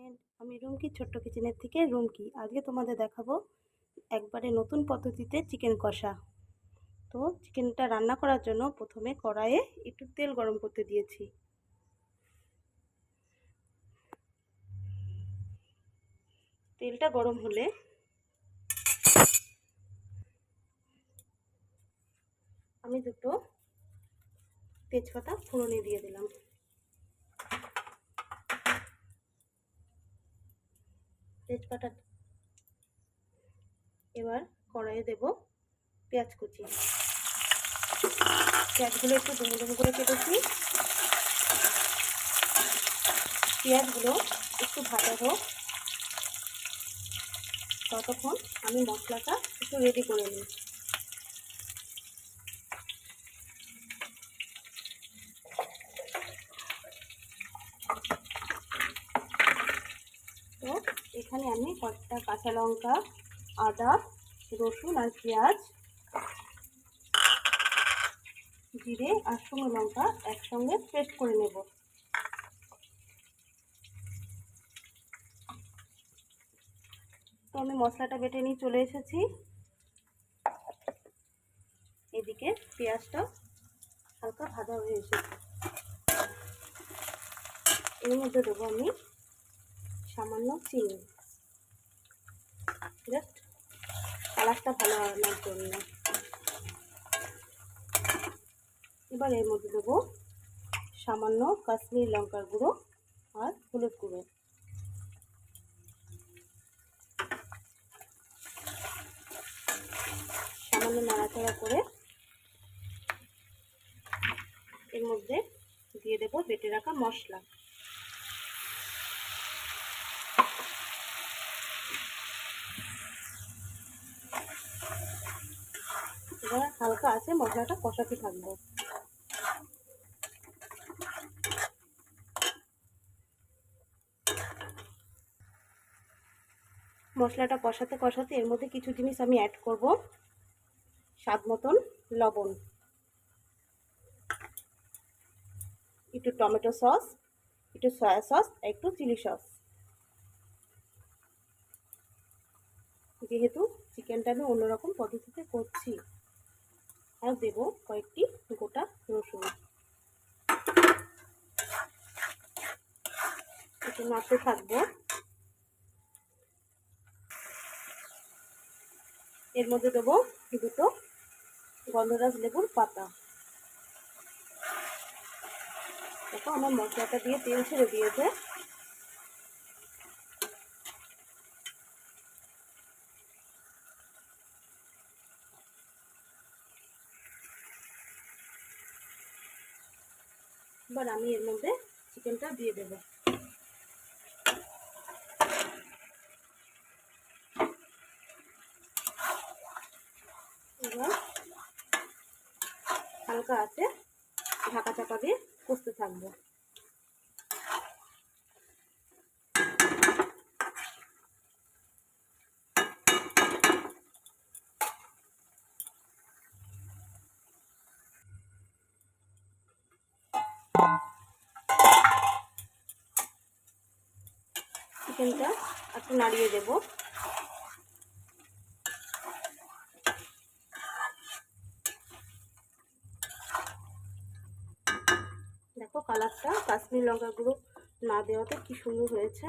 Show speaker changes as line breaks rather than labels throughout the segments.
Friend আমি রুমকি ছোট্ট কিচেনের থেকে রুমকি আজকে তোমাদের দেখাবো একবারে নতুন পদ্ধতিতে চিকেন কষা। তো চিকেনটা রান্না করার জন্য প্রথমে কড়াইয়ে একটু তেল গরম করতে দিয়েছি। তেলটা গরম হলে আমি দুটো তেজপাতা ফোড়নে দিয়ে দিলাম। তেজপাতা এবার কড়াইয়ে দেব পেঁয়াজ কুচি। পেঁয়াজগুলো একটু ডুমো ডুমো করে কেটেছি। পেঁয়াজগুলো একটু ভাজা হোক। ততক্ষণ আমি মশলাটা একটু রেডি করে নিই তো এখানে আমি কয়েকটা কাঁচা লঙ্কা, আদা, রসুন আর পেঁয়াজ, জিরে আর শুকনো লঙ্কা একসঙ্গে পেস্ট করে নেব। তো আমি মশলাটা বেটে নিয়ে চলে এসেছি। এদিকে পেঁয়াজটা হালকা ভাজা হয়ে এসেছে। এর মধ্যে দেবো আমি সামান্য চিনি। জাস্ট কালারটা ভালো আনার জন্য। এবার এর মধ্যে দেবো সামান্য কাশ্মীর লঙ্কার গুঁড়ো আর হলুদ গুঁড়ো। সামান্য নাড়াচাড়া করে এর মধ্যে দিয়ে দেবো বেটে রাখা মশলা। হালকা আছে, মশলাটা কষাতে থাকব। মশলাটা কষাতে কষাতে এর মধ্যে কিছু জিনিস আমি অ্যাড করব। স্বাদ মতন লবণ। একটু টমেটো সস, একটু সয়া সস একটু চিলি সস। যেহেতু চিকেনটা আমি অন্যরকম পদ্ধতিতে করছি। আর দেব কয়েকটি গোটা রসুন। একটু নাড়তে থাকব। এর মধ্যে দেবো দুটো গন্ধরাজ লেবুর পাতা। দেখো আমার মশলাটা দিয়ে তেল ছেড়ে দিয়েছে। এবার আমি এর মধ্যে চিকেনটা দিয়ে দেব। এবার হালকা আছে, ঢাকা চাকা দিয়ে কষতে থাকব। চিকেনটা একটু নাড়িয়ে দেব। দেখো কালারটা কাশ্মীর লঙ্কা গুঁড়ো না দেওয়াতে কি সুন্দর হয়েছে।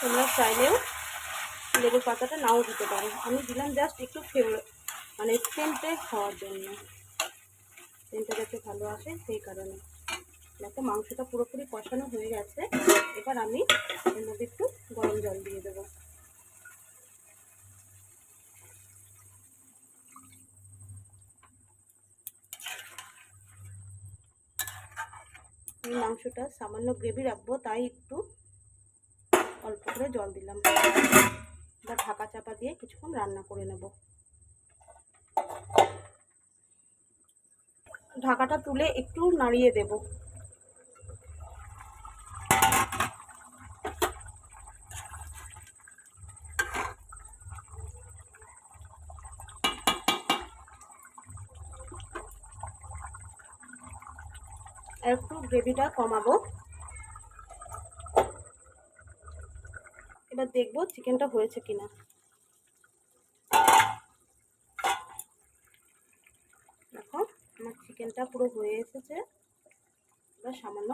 তোমরা চাইলেও লেবুর পাতাটা নাও দিতে পারো। আমি দিলাম জাস্ট একটু ফ্লেভার মানে সেন্টে খাওয়ার জন্য। সেন্টটা যাতে ভালো আসে সেই কারণে। দেখো মাংসটা পুরোপুরি কষানো হয়ে গেছে। এবার আমি এর মধ্যে একটু গরম জল দিয়ে দেবো। মাংসটা সামান্য গ্রেভি রাখব, তাই একটু অল্প করে জল দিলাম। এবার ঢাকা চাপা দিয়ে কিছুক্ষণ রান্না করে নেব। ঢাকাটা তুলে একটু নাড়িয়ে দেব। একটু গ্রেভিটা কমাবো। এবার দেখব চিকেনটা হয়েছে কিনা। দেখো, আমার চিকেনটা পুরো হয়ে এসেছে। এবার সামান্য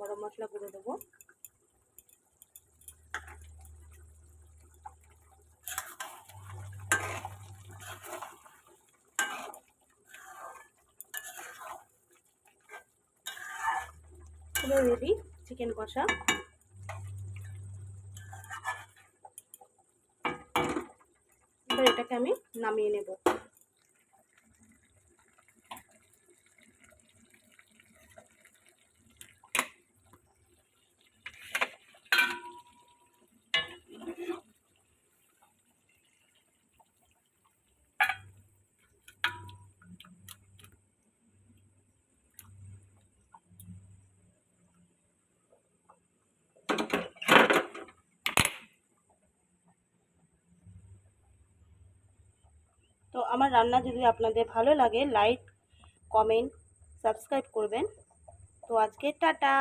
গরম মশলা গুঁড়ো দেবো। রেডি চিকেন কষা। এবার এটাকে আমি নামিয়ে নেব। তো আমার রান্না যদি আপনাদের ভালো লাগে লাইক কমেন্ট সাবস্ক্রাইব করবেন। তো আজকে টাটা।